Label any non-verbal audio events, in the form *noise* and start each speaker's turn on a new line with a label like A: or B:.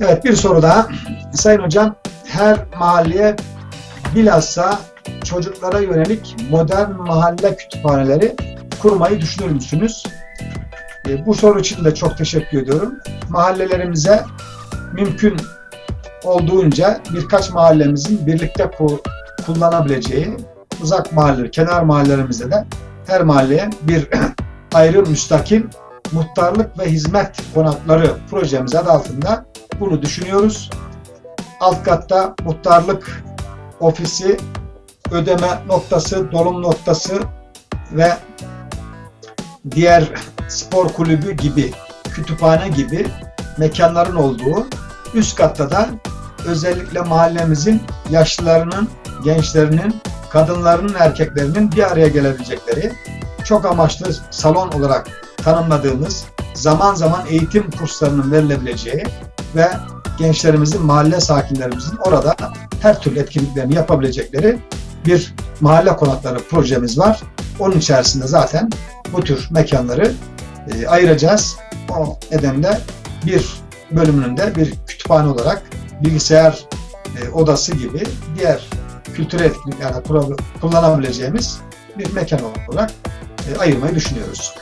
A: Evet bir soru daha. Sayın Hocam her mahalleye bilhassa çocuklara yönelik modern mahalle kütüphaneleri kurmayı düşünür müsünüz? E, bu soru için de çok teşekkür ediyorum. Mahallelerimize mümkün olduğunca birkaç mahallemizin birlikte ku- kullanabileceği uzak mahalle, kenar mahallelerimizde de her mahalleye bir *clears throat* ayrı müstakil muhtarlık ve hizmet konakları projemiz adı altında bunu düşünüyoruz. Alt katta muhtarlık ofisi, ödeme noktası, dolum noktası ve diğer spor kulübü gibi, kütüphane gibi mekanların olduğu, üst katta da özellikle mahallemizin yaşlılarının, gençlerinin, kadınlarının, erkeklerinin bir araya gelebilecekleri çok amaçlı salon olarak tanımladığımız zaman zaman eğitim kurslarının verilebileceği ve gençlerimizin, mahalle sakinlerimizin orada her türlü etkinliklerini yapabilecekleri bir mahalle konakları projemiz var. Onun içerisinde zaten bu tür mekanları e, ayıracağız. O nedenle bir bölümünün de bir kütüphane olarak bilgisayar e, odası gibi diğer kültürel etkinliklerde kullanabileceğimiz bir mekan olarak e, ayırmayı düşünüyoruz.